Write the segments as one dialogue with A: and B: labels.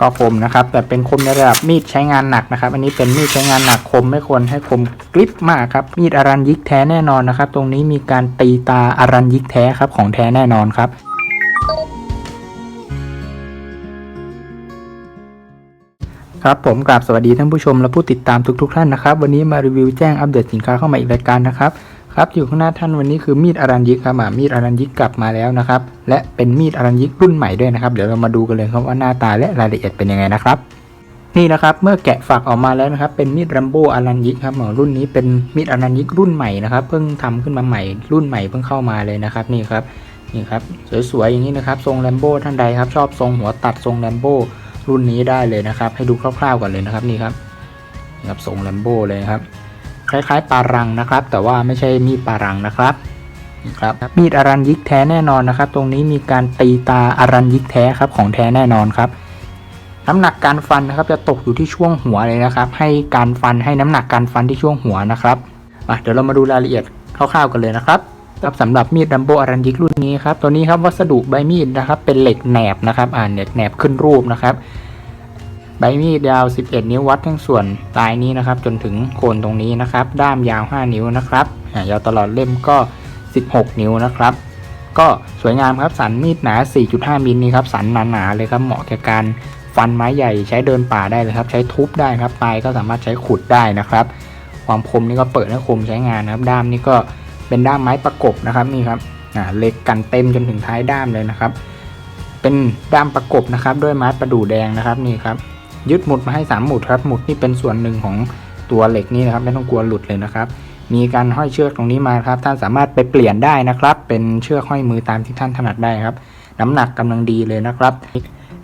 A: ก็คมนะครับ แต่เป็นคมในระดับมีดใช้งานหนักนะครับ อันนี้เป็นมีดใช้งานหนักคมไม่ควรให้คมกริบมากครับ มีดอารันยิกแท้แน่นอนนะครับ ตรงนี้มีการตีตาอารันยิกแท้ครับของแท้แน่นอนครับครับผมกราบสวัสดีท่านผู้ชมและผู้ติดตามทุกๆท่านนะครับ วันนี้มารีวิวแจ้งอัปเดตสินค้าเข้ามาอีกรายการนะครับ ครับอยู่ข้างหน้าท่านวันนี้คือมีดอารันยิกครับอ่ามีดอารันยิกกลับมาแล้วนะครับ และเป็นมีดอารันยิกรุ่นใหม่ด้วยนะครับ เดี๋ยวเรามาดูกันเลยครับว่าหน้าตาและรายละเอียดเป็นยังไงนะครับนี่นะครับเมื่อแกะฝักออกมาแล้วนะครับเป็นมีดรัมโบอารันยิกครับหมอรุ่นนี้เป็นมีดอารันยิกรุ่นใหม่นะครับ เพิ่งทำขึ้นมาใหม่ รุ่นใหม่เพิ่งเข้ามาเลยนะครับนี่ครับนี่ครับสวยๆอย่างนี้นะครับทรงแรมโบ้ท่านใดครับชอบทรงหัวตัดทรงแรมโบ้รุ่นนี้ได้เลยนะครับ ให้ดูคร่าวๆก่อนเลยนะครับนี่ครับนี่ครับทรงแลมโบ้เลยครับ คล้ายๆปารังนะครับ แต่ว่าไม่ใช่มีดปารังนะครับนี่ครับมีดอารันยิกแท้แน่นอนนะครับ ตรงนี้มีการตีตาอารันยิกแท้ครับของแท้แน่นอนครับ น้ำหนักการฟันนะครับจะตกอยู่ที่ช่วงหัวเลยนะครับ ให้การฟันให้น้ำหนักการฟันที่ช่วงหัวนะครับเดี๋ยวเรามาดูรายละเอียดคร่าวๆกันเลยนะครับครับสำหรับมีดดัมโบอารันยิกรุ่นนี้ครับตัวนี้ครับวัสดุใบมีดนะครับ เป็นเหล็กแหนบนะครับอ่าเหล็กแหนบขึ้นรูปนะครับ ใบมีดยาว 11 นิ้ววัดทั้งส่วนปลายนี้นะครับ จนถึงโคนตรงนี้นะครับ ด้ามยาว 5 นิ้วนะครับยาวตลอดเล่มก็ 16 นิ้วนะครับ ก็สวยงามครับสันมีดหนา 4.5 มิลนี่ครับสันหนาๆเลยครับเหมาะแก่การฟันไม้ใหญ่ใช้เดินป่าได้เลยครับ ใช้ทุบได้ครับปลายก็สามารถใช้ขุดได้นะครับ ความคมนี่ก็เปิดให้คมใช้งานนะครับ ด้ามนี่ก็เป็นด้ามไม้ประกบนะครับนี่ครับอ่าเล็กกันเต็มจนถึงท้ายด้ามเลยนะครับ เป็นด้ามประกบนะครับ ด้วยไม้ประดู่แดงนะครับนี่ครับ ยึดหมุดมาให้สามหมุดครับหมุดนี่เป็นส่วนหนึ่งของตัวเหล็กนี่นะครับไม่ต้องกลัวหลุดเลยนะครับ มีการห้อยเชือกตรงนี้มาครับท่านสามารถไปเปลี่ยนได้นะครับ เป็นเชือกห้อยมือตามที่ท่านถนัดได้ครับ น้ำหนักกำลังดีเลยนะครับ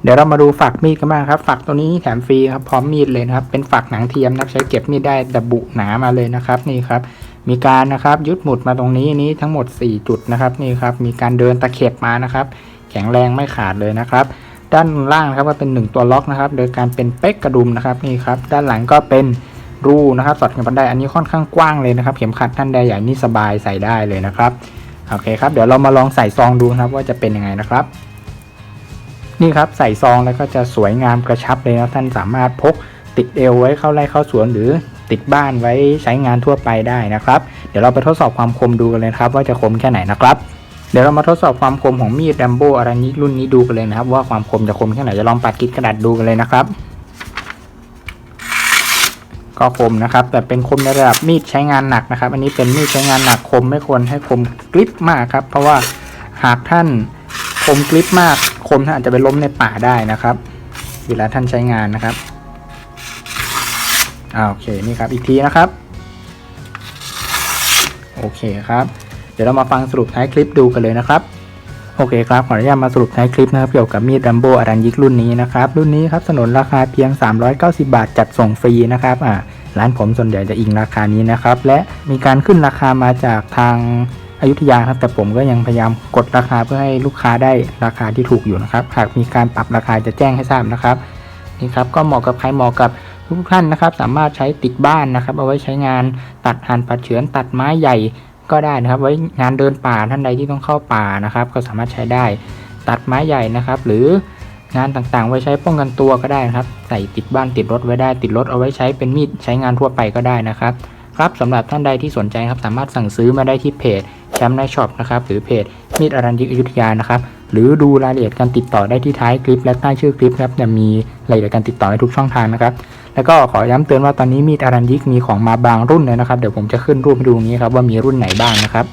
A: เดี๋ยวเรามาดูฝักมีดกันบ้างครับ ฝักตัวนี้แถมฟรีครับพร้อมมีดเลยนะครับ เป็นฝักหนังเทียมนะครับใช้เก็บมีดได้ดับบุหนามาเลยนะครับนี่ครับมีการนะครับยึดหมุดมาตรงนี้นี้ทั้งหมด 4 จุดนะครับนี่ครับมีการเดินตะเข็บมานะครับ แข็งแรงไม่ขาดเลยนะครับ ด้านล่างนะครับก็เป็น 1 ตัวล็อกนะครับ โดยการเป็นเป๊กกระดุมนะครับนี่ครับด้านหลังก็เป็นรูนะครับสอดกันบันไดอันนี้ค่อนข้างกว้างเลยนะครับ เข็มขัดท่านใดใหญ่นี่สบายใส่ได้เลยนะครับโอเคครับเดี๋ยวเรามาลองใส่ซองดูนะครับว่าจะเป็นยังไงนะครับนี่ครับใส่ซองแล้วก็จะสวยงามกระชับเลยนะท่านสามารถพกติดเอวไว้เข้าไร่เข้าสวนหรือติดบ้านไว้ใช้งานทั่วไปได้นะครับ เดี๋ยวเราไปทดสอบความคมดูกันเลยครับ ว่าจะคมแค่ไหนนะครับ เดี๋ยวเรามาทดสอบความคมของมีดแรมโบ้อารันยิกรุ่นนี้ดูกันเลยนะครับ ว่าความคมจะคมแค่ไหนจะลองปัดกิดกระดาษดูกันเลยนะครับ ก็คมนะครับ แต่เป็นคมในระดับมีดใช้งานหนักนะครับ อันนี้เป็นมีดใช้งานหนักคมไม่ควรให้คมกริบมากครับ เพราะว่าหากท่านคมกริบมากคมท่านอาจจะไปล้มในป่าได้นะครับ เวลาท่านใช้งานนะครับอโอเคนี่ครับอีกทีนะครับ โอเคครับ ดี๋ยวเรามาฟังสรุปท้ายคลิปดูกันเลยนะครับโอเคครับขออนุญาตมาสรุปท้ายคลิปนะครับเกี่ยวกับมีดรัมโบอารันยิกรุ่นนี้นะครับรุ่นนี้ครับสนนราคาเพียง 390 บาทจัดส่งฟรีนะครับอ่าร้านผมส่วนใหญ่จะอิงราคานี้นะครับและมีการขึ้นราคามาจากทางอยุธยาครับแต่ผมก็ยังพยายามกดราคาเพื่อให้ลูกค้าได้ราคาที่ถูกอยู่นะครับหากมีการปรับราคาจะแจ้งให้ทราบนะครับนี่ครับก็เหมาะกับใครเหมาะกับทุกท่านนะครับ สามารถใช้ติดบ้านนะครับ เอาไว้ใช้งานตัดหั่นปัดเฉือนตัดไม้ใหญ่ ก็ได้นะครับ ไว้งานเดินป่าท่านใดที่ต้องเข้าป่านะครับ ก็สามารถใช้ได้ตัดไม้ใหญ่นะครับ หรืองานต่างๆ ไว้ใช้ป้องกันตัวก็ได้นะครับ ใส่ติดบ้านติดรถไว้ได้ติดรถเอาไว้ใช้เป็นมีดใช้งานทั่วไปก็ได้นะครับครับสำหรับท่านใดที่สนใจครับสามารถสั่งซื้อมาได้ที่เพจแชมป์ในช็อปนะครับหรือเพจมีดอรัญยิกอยุธยานะครับหรือดูรายละเอียดการติดต่อได้ที่ท้ายคลิป และใต้ชื่อคลิปครับจะมีรายละเอียดการติดต่อในทุกช่องทางนะครับ แล้วก็ขอย้ำเตือนว่าตอนนี้มีดอารันยิกมีของมาบางรุ่นเลยนะครับ เดี๋ยวผมจะขึ้นรูปให้ดูนี้ครับว่ามีรุ่นไหนบ้างนะครับ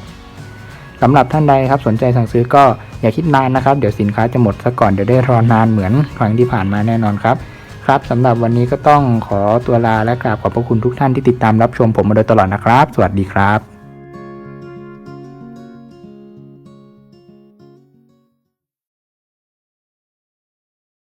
A: สำหรับท่านใดครับสนใจสั่งซื้อก็อย่าคิดนานนะครับ เดี๋ยวสินค้าจะหมดซะก่อนเดี๋ยวได้รอนานเหมือนครั้งที่ผ่านมาแน่นอนครับครับสำหรับวันนี้ก็ต้องขอตัวลาและกราบขอบพระคุณทุกท่านที่ติดตามรับชมผมมาโดยตลอดนะครับ สวัสดีครับ